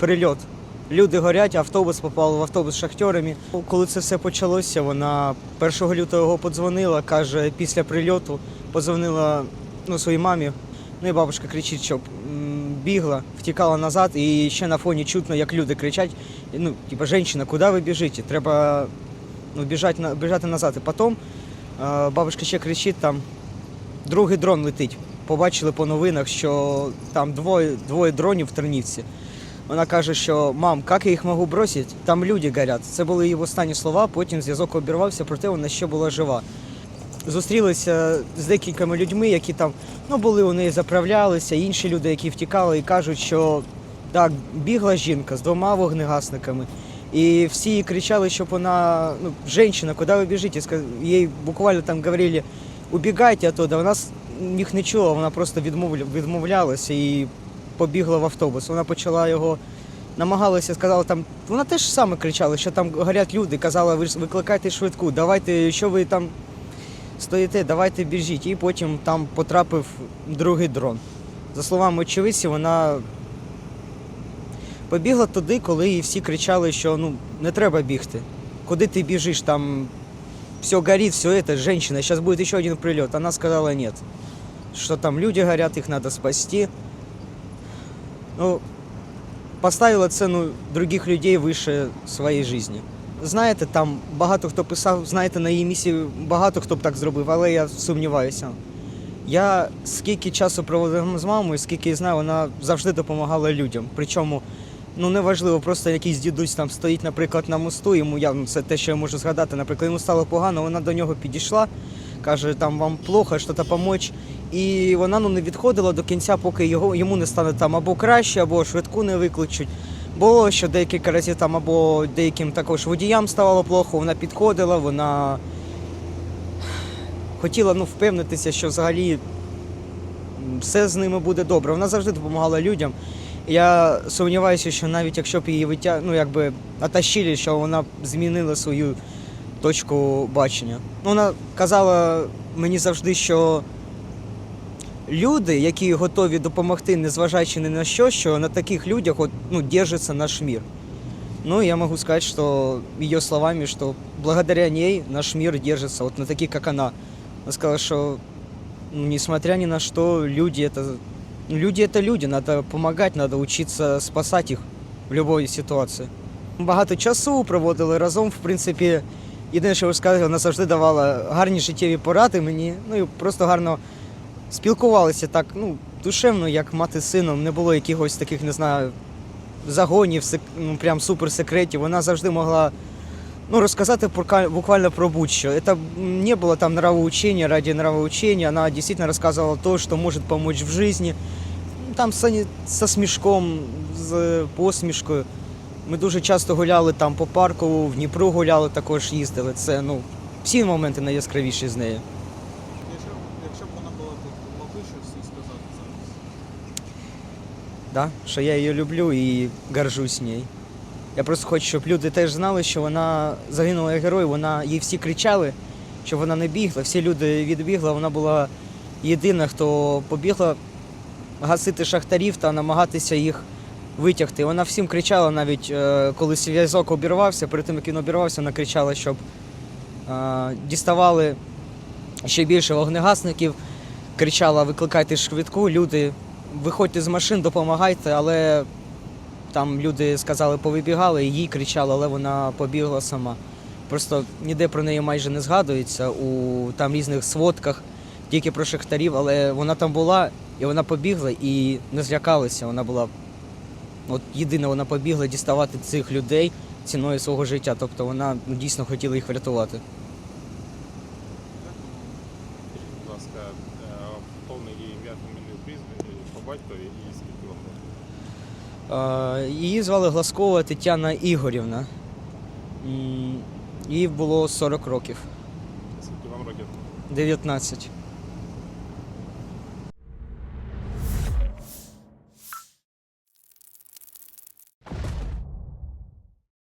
Прильот. Люди горять, автобус попав в автобус з шахтерами. Коли це все почалося, вона 1 лютого подзвонила, каже, після прильоту подзвонила ну, своїй мамі. Ну і бабушка кричить, щоб бігла, втікала назад, і ще на фоні чутно, як люди кричать. Ну, типа, жінка, куди ви біжите? Треба ну, біжати, біжати назад. І потім бабушка ще кричить, там другий дрон летить. Побачили по новинах, що там двоє, двоє дронів в Тернівці. Вона каже, що мам, як я їх можу бросити? Там люди горять. Це були її останні слова, потім зв'язок обірвався, проте вона ще була жива. Зустрілися з декількома людьми, які там ну, були у неї заправлялися, інші люди, які втікали, і кажуть, що так, бігла жінка з двома вогнегасниками. І всі кричали, щоб вона, ну, жінка, куди ви біжите? Їй буквально там говорили, убігайте оттуда. Вона їх не чула, вона просто відмовлялася і побігла в автобус. Вона почала його намагалася, сказала там. Вона теж саме кричала, що там горять люди, казала, ви викликайте швидку, давайте, що ви там стоїте, давайте біжіть. І потім там потрапив другий дрон. За словами очевидців, вона побігла туди, коли їй всі кричали, що ну не треба бігти. Куди ти біжиш? Там все горит, все это, женщина, сейчас будет еще один прилет. Она сказала нет. Что там люди горят, их надо спасти. Ну, поставила цену других людей вище своєї житті. Знаєте, там багато хто писав, знаєте, на її місці багато хто б так зробив, але я сумніваюся. Я скільки часу проводив з мамою, скільки я знаю, вона завжди допомагала людям. Причому, ну неважливо, просто якийсь дідусь там стоїть, наприклад, на мосту, йому я ну, це те, що я можу згадати. Наприклад, йому стало погано, вона до нього підійшла, каже, там вам плохо, щось помочь. І вона ну не відходила до кінця, поки його йому не стане там або краще, або швидку не викличуть. Було що декілька разів там або деяким також водіям ставало плохо, вона підходила, вона хотіла ну, впевнитися, що взагалі все з ними буде добре. Вона завжди допомагала людям. Я сумніваюся, що навіть якщо б її витя... ну, якби отащили, що вона б змінила свою точку бачення. Ну, Вона казала мені завжди, що люди, які готові допомогти, незважаючи ні на що, що на таких людях от, ну, держится наш мир. Ну, я могу сказать, что ее словами, что благодаря ней наш мир держится вот на таких, как она. Она сказала, что ну, несмотря ни на что, люди это, люди это люди, надо помогать, надо учиться спасать их в любой ситуації. Багато часу проводили разом, в принципі, єдине, що ви сказали, вона завжди давала гарні життєві поради мені, ну і просто гарно спілкувалися так, ну, душевно, як мати з сином, не було якихось таких, не знаю, загонів, сек- ну, прям суперсекретів. Вона завжди могла ну, розказати про- буквально про будь-що. Это не было там нравоучения ради нравоучения, она действительно рассказывала то, что может помочь в жизни. Ну, Там со, со смішком, з посмішкою. Ми дуже часто гуляли там по парку, в Дніпру гуляли, також їздили. Це ну, всі моменти найяскравіші з нею. Да? що я її люблю і горжусь нею. Я просто хочу, щоб люди теж знали, що вона загинула як герой, вона їй всі кричали, що вона не бігла, всі люди відбігли, вона була єдина, хто побігла гасити шахтарів та намагатися їх витягти. Вона всім кричала, навіть е, коли зв'язок обірвався, перед тим як він обірвався, вона кричала, щоб е, діставали ще більше вогнегасників, кричала: викликайте швидку, люди, виходьте з машин, допомагайте, але там люди сказали, повибігали, їй кричали, але вона побігла сама. Просто ніде про неї майже не згадується у там різних сводках, тільки про шахтарів, але вона там була, і вона побігла і не злякалася. Вона була от єдина, вона побігла діставати цих людей ціною свого життя. Тобто вона ну, дійсно хотіла їх врятувати. Будь ласка, повне її ім'я, фамілію, прізвище, по батькові і скільки вам років? Її звали Гласкова Тетяна Ігорівна. М, Їй було 40 років, Скільки вам років? 19.